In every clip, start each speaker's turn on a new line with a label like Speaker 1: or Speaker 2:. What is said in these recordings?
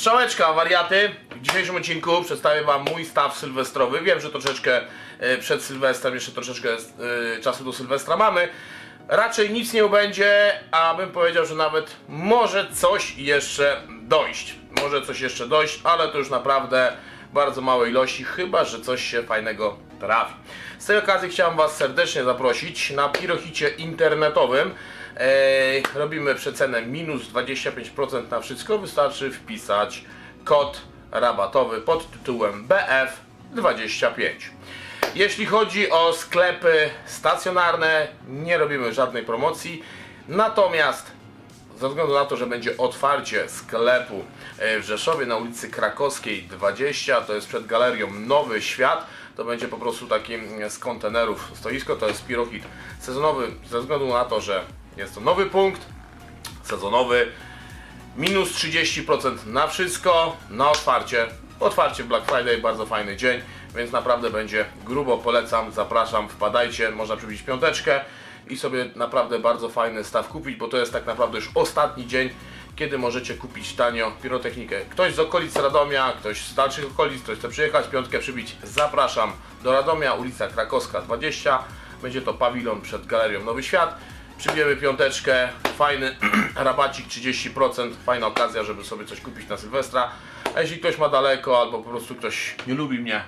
Speaker 1: Strzałeczka, wariaty. W dzisiejszym odcinku przedstawię Wam mój staw sylwestrowy. Wiem, że troszeczkę e, przed Sylwestrem, jeszcze troszeczkę e, czasu do Sylwestra mamy. Raczej nic nie będzie, a bym powiedział, że nawet może coś jeszcze dojść. Może coś jeszcze dojść, ale to już naprawdę bardzo małe ilości, chyba że coś się fajnego trafi. Z tej okazji chciałem Was serdecznie zaprosić na pirochicie internetowym. Robimy przecenę minus 25% na wszystko. Wystarczy wpisać kod rabatowy pod tytułem BF25. Jeśli chodzi o sklepy stacjonarne, nie robimy żadnej promocji. Natomiast ze względu na to, że będzie otwarcie sklepu e, w Rzeszowie na ulicy Krakowskiej 20, to jest przed galerią Nowy Świat, to będzie po prostu taki mm, z kontenerów stoisko, to jest pirohit sezonowy, ze względu na to, że jest to nowy punkt sezonowy, minus 30% na wszystko, na otwarcie, otwarcie Black Friday, bardzo fajny dzień, więc naprawdę będzie grubo, polecam, zapraszam, wpadajcie, można przybić piąteczkę i sobie naprawdę bardzo fajny staw kupić, bo to jest tak naprawdę już ostatni dzień, kiedy możecie kupić tanio pirotechnikę. Ktoś z okolic Radomia, ktoś z dalszych okolic, ktoś chce przyjechać, piątkę przybić, zapraszam. Do Radomia, ulica Krakowska 20, będzie to pawilon przed Galerią Nowy Świat. Przybijemy piąteczkę, fajny rabacik 30%, fajna okazja, żeby sobie coś kupić na Sylwestra. A jeśli ktoś ma daleko albo po prostu ktoś nie lubi mnie,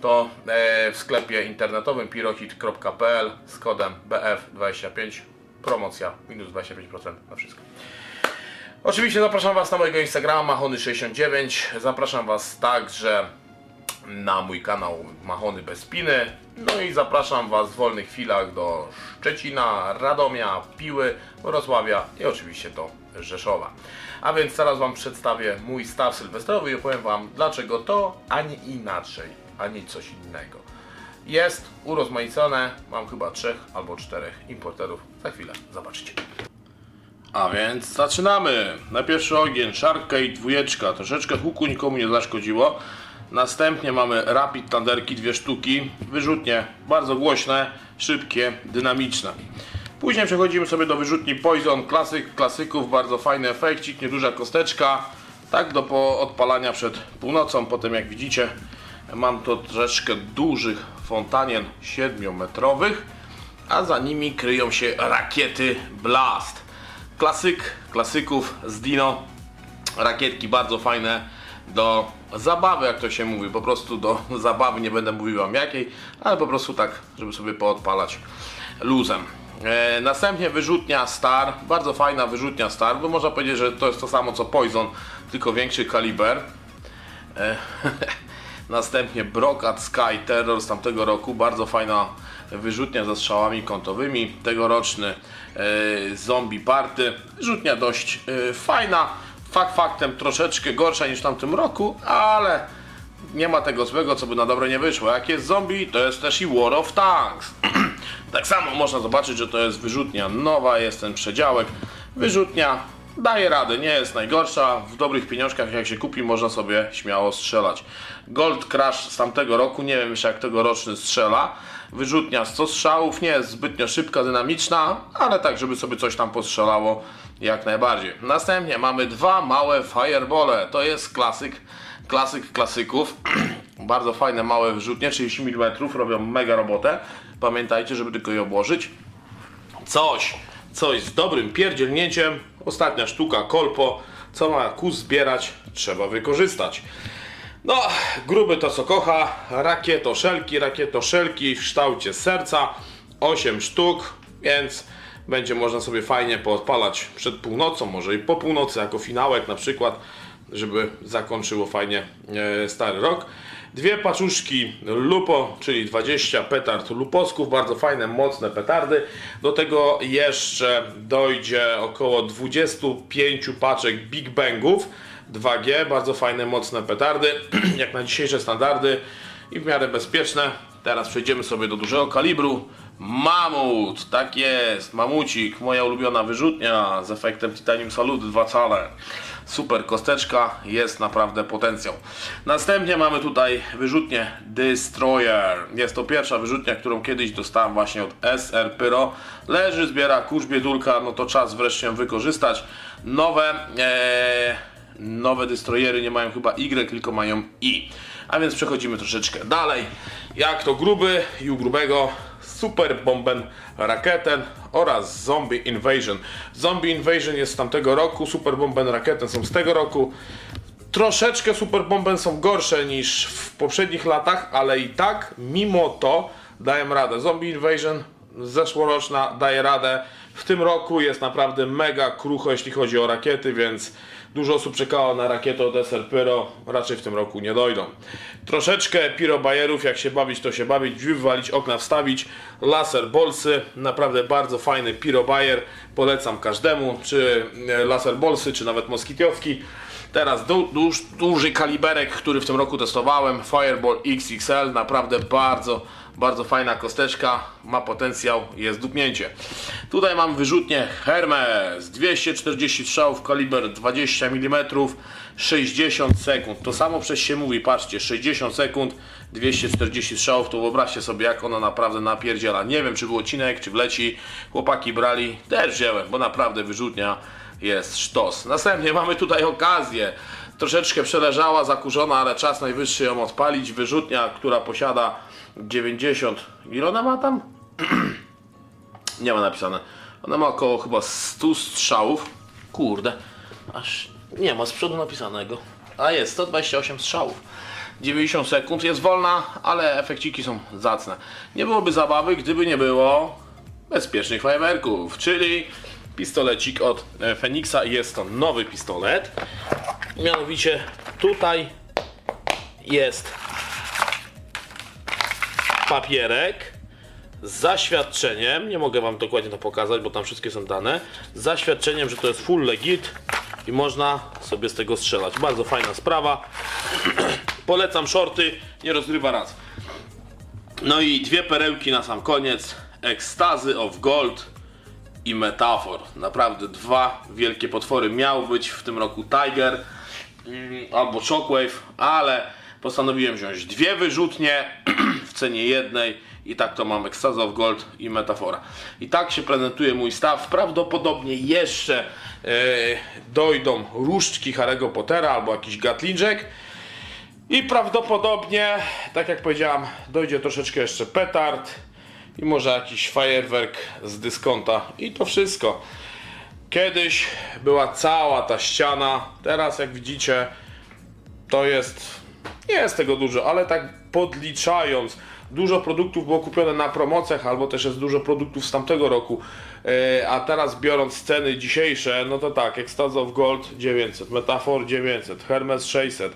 Speaker 1: to e, w sklepie internetowym pirohit.pl z kodem BF25 promocja minus 25% na wszystko. Oczywiście zapraszam Was na mojego Instagrama Mahony69. Zapraszam Was także na mój kanał Mahony bez piny. No i zapraszam Was w wolnych chwilach do Szczecina, Radomia, Piły, Wrocławia i oczywiście do Rzeszowa. A więc teraz Wam przedstawię mój staw sylwestrowy i opowiem Wam dlaczego to, a nie inaczej, a nie coś innego. Jest urozmaicone, mam chyba trzech albo czterech importerów. Za chwilę zobaczycie. A więc zaczynamy. Na pierwszy ogień szarka i dwójeczka. Troszeczkę huku nikomu nie zaszkodziło. Następnie mamy Rapid Thunderki, dwie sztuki. Wyrzutnie bardzo głośne, szybkie, dynamiczne. Później przechodzimy sobie do wyrzutni Poison, klasyk, klasyków, bardzo fajny efekcik, nieduża kosteczka. Tak do po odpalania przed północą. Potem jak widzicie mam to troszeczkę dużych fontanien 7-metrowych, a za nimi kryją się rakiety Blast. Klasyk, klasyków z Dino. Rakietki bardzo fajne do zabawy, jak to się mówi. Po prostu do zabawy, nie będę mówił wam jakiej, ale po prostu tak, żeby sobie poodpalać luzem. E, następnie wyrzutnia Star, bardzo fajna wyrzutnia Star, bo można powiedzieć, że to jest to samo co Poison, tylko większy kaliber. E, Następnie Brokat Sky Terror z tamtego roku, bardzo fajna wyrzutnia ze strzałami kątowymi. Tegoroczny e, Zombie Party, wyrzutnia dość e, fajna. Fakt faktem troszeczkę gorsza niż w tamtym roku, ale nie ma tego złego, co by na dobre nie wyszło. Jak jest zombie, to jest też i War of Tanks. tak samo można zobaczyć, że to jest wyrzutnia nowa, jest ten przedziałek. Wyrzutnia daje radę, nie jest najgorsza. W dobrych pieniążkach, jak się kupi, można sobie śmiało strzelać. Gold Crash z tamtego roku, nie wiem jeszcze jak tegoroczny strzela. Wyrzutnia 100 strzałów, nie jest zbytnio szybka, dynamiczna, ale tak, żeby sobie coś tam postrzelało jak najbardziej. Następnie mamy dwa małe firebole. To jest klasyk, klasyk klasyków. Bardzo fajne małe wyrzutnie, 30 mm, robią mega robotę. Pamiętajcie, żeby tylko je obłożyć. Coś, coś z dobrym pierdzielnięciem. Ostatnia sztuka, kolpo. Co ma kus zbierać, trzeba wykorzystać. No, gruby to co kocha, rakietoszelki, rakietoszelki w kształcie serca, 8 sztuk, więc będzie można sobie fajnie poodpalać przed północą, może i po północy, jako finałek na przykład, żeby zakończyło fajnie e, stary rok. Dwie paczuszki Lupo, czyli 20 petard luposków, bardzo fajne, mocne petardy. Do tego jeszcze dojdzie około 25 paczek Big Bangów 2G, bardzo fajne, mocne petardy, jak na dzisiejsze standardy i w miarę bezpieczne. Teraz przejdziemy sobie do dużego kalibru. Mamut, tak jest, mamucik, moja ulubiona wyrzutnia z efektem Titanium Salute 2 cale. Super kosteczka, jest naprawdę potencjał. Następnie mamy tutaj wyrzutnię Destroyer. Jest to pierwsza wyrzutnia, którą kiedyś dostałem właśnie od SR Pyro. Leży, zbiera kurz biedulka, no to czas wreszcie ją wykorzystać. Nowe, ee, nowe destroyery nie mają chyba Y, tylko mają I. A więc przechodzimy troszeczkę dalej. Jak to gruby i u grubego Super Bomben Raketen oraz Zombie Invasion. Zombie Invasion jest z tamtego roku, Super Bomben Raketen są z tego roku. Troszeczkę Super Bomben są gorsze niż w poprzednich latach, ale i tak, mimo to, dają radę. Zombie Invasion zeszłoroczna daje radę. W tym roku jest naprawdę mega krucho, jeśli chodzi o rakiety, więc dużo osób czekało na rakietę od SR Pyro. Raczej w tym roku nie dojdą. Troszeczkę Pyro Bajerów, jak się bawić, to się bawić. Drzwi wywalić, okna wstawić. Laser Bolsy, naprawdę bardzo fajny Pyro Bajer. Polecam każdemu, czy e, Laser Bolsy, czy nawet Moskitiowski. Teraz du, duż, duży kaliberek, który w tym roku testowałem, Fireball XXL, naprawdę bardzo, bardzo fajna kosteczka, ma potencjał, jest dupnięcie. Tutaj mam wyrzutnię Hermes, 240 strzałów, kaliber 20 mm, 60 sekund. To samo przez się mówi, patrzcie, 60 sekund, 240 strzałów, to wyobraźcie sobie jak ona naprawdę napierdziela. Nie wiem czy był odcinek, czy wleci, chłopaki brali, też wziąłem, bo naprawdę wyrzutnia jest sztos. Następnie mamy tutaj okazję. Troszeczkę przeleżała, zakurzona, ale czas najwyższy ją odpalić. Wyrzutnia, która posiada 90. Ile ona ma tam? Nie ma napisane. Ona ma około chyba 100 strzałów. Kurde, aż nie ma z przodu napisanego. A jest 128 strzałów. 90 sekund jest wolna, ale efekciki są zacne. Nie byłoby zabawy, gdyby nie było bezpiecznych fajerwerków, czyli pistolecik od e, Feniksa. Jest to nowy pistolet. Mianowicie tutaj jest papierek z zaświadczeniem, nie mogę wam dokładnie to pokazać, bo tam wszystkie są dane, z zaświadczeniem, że to jest full legit i można sobie z tego strzelać. Bardzo fajna sprawa. Polecam shorty, nie rozrywa raz. No i dwie perełki na sam koniec. Ekstazy of Gold i Metafor. Naprawdę dwa wielkie potwory. Miał być w tym roku Tiger mm, albo Shockwave, ale postanowiłem wziąć dwie wyrzutnie cenie jednej i tak to mam Ekstazy of Gold i Metafora. I tak się prezentuje mój staw. Prawdopodobnie jeszcze e, dojdą różdżki Harry'ego Pottera albo jakiś Gatlinczek. I prawdopodobnie, tak jak powiedziałam, dojdzie troszeczkę jeszcze petard i może jakiś fajerwerk z dyskonta. I to wszystko. Kiedyś była cała ta ściana, teraz jak widzicie, to jest, nie jest tego dużo, ale tak podliczając, dużo produktów było kupione na promocjach, albo też jest dużo produktów z tamtego roku, E, a teraz biorąc ceny dzisiejsze, no to tak, Ecstasy of Gold 900, Metafor 900, Hermes 600,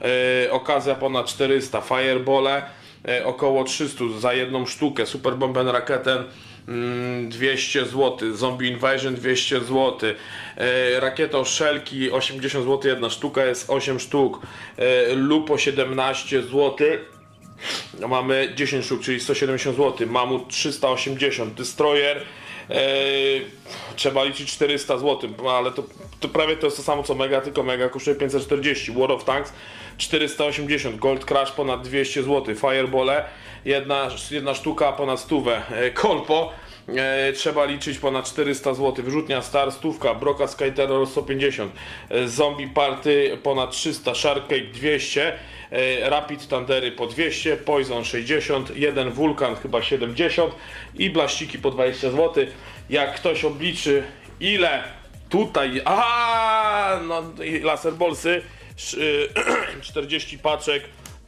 Speaker 1: e, okazja ponad 400, Firebole e, około 300 za jedną sztukę, Super Bomben Raketen 200 zł, Zombie Invasion 200 zł, Rakieto Szelki 80 zł, jedna sztuka jest 8 sztuk, e, Lupo 17 zł, no mamy 10 sztuk, czyli 170 zł, Mamut 380, Destroyer e, trzeba liczyć 400 zł, no ale to, to prawie to jest to samo co Mega, tylko Mega kosztuje 540, War of Tanks 480, Gold Crash ponad 200 zł, Firebole jedna, jedna sztuka ponad stówę, e, Kolpo E, trzeba liczyć ponad 400 zł. Wyrzutnia Star stówka, Broka Sky Terror 150, e, Zombie Party ponad 300, Shark Cake 200, e, Rapid Thundery po 200, Poison 60, jeden Vulkan chyba 70 i blaściki po 20 zł. Jak ktoś obliczy ile tutaj, a no laser bolsy, sz- 40 paczek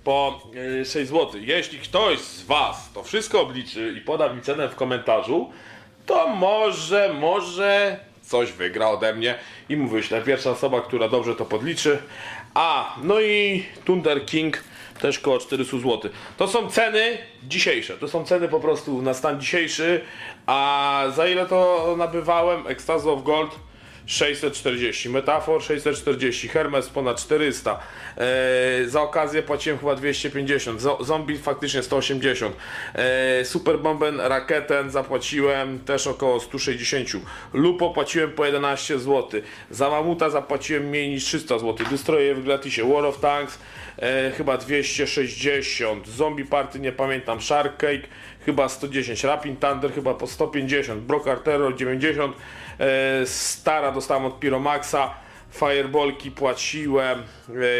Speaker 1: po y, 6 zł. Jeśli ktoś z Was to wszystko obliczy i poda mi cenę w komentarzu, to może, może coś wygra ode mnie i mu wyślę. Pierwsza osoba, która dobrze to podliczy. A, no i Thunder King też koło 400 zł. To są ceny dzisiejsze. To są ceny po prostu na stan dzisiejszy. A za ile to nabywałem? Of Gold 640, Metafor 640, Hermes ponad 400, eee, za okazję płaciłem chyba 250, Zo- Zombie faktycznie 180, eee, Super Bomben Raketen zapłaciłem też około 160, Lupo płaciłem po 11 zł, za Mamuta zapłaciłem mniej niż 300 zł, Destroyer w gratisie, War of Tanks e, chyba 260, Zombie Party nie pamiętam, Shark Cake chyba 110, Rapid Thunder chyba po 150, Brokar Terror 90, e, Stara dostałem od Piromaxa. Fireballki płaciłem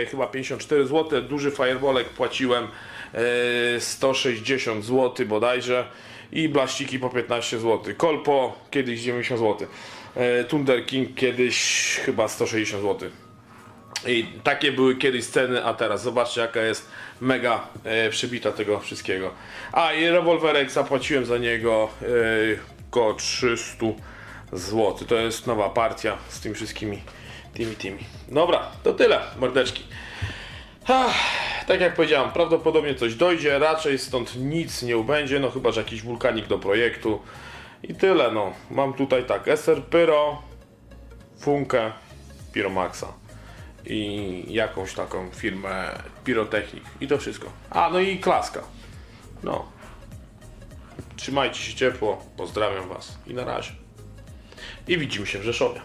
Speaker 1: e, chyba 54 zł, duży fireballek płaciłem e, 160 zł bodajże. I blaściki po 15 zł. Kolpo kiedyś 90 zł. E, Thunder King kiedyś chyba 160 zł. I takie były kiedyś ceny, a teraz zobaczcie jaka jest mega e, przybita tego wszystkiego. A i rewolwerek zapłaciłem za niego e, około 300 zł. To jest nowa partia z tymi wszystkimi tymi tymi. Dobra, to tyle, mordeczki. Ach, tak jak powiedziałem, prawdopodobnie coś dojdzie, raczej stąd nic nie ubędzie, no chyba, że jakiś wulkanik do projektu. I tyle, no. Mam tutaj tak, SR Pyro, Funkę, Pyromaxa i jakąś taką firmę Pirotechnik i to wszystko. A, no i klaska. No. Trzymajcie się ciepło, pozdrawiam Was i na razie. I widzimy się w Rzeszowie.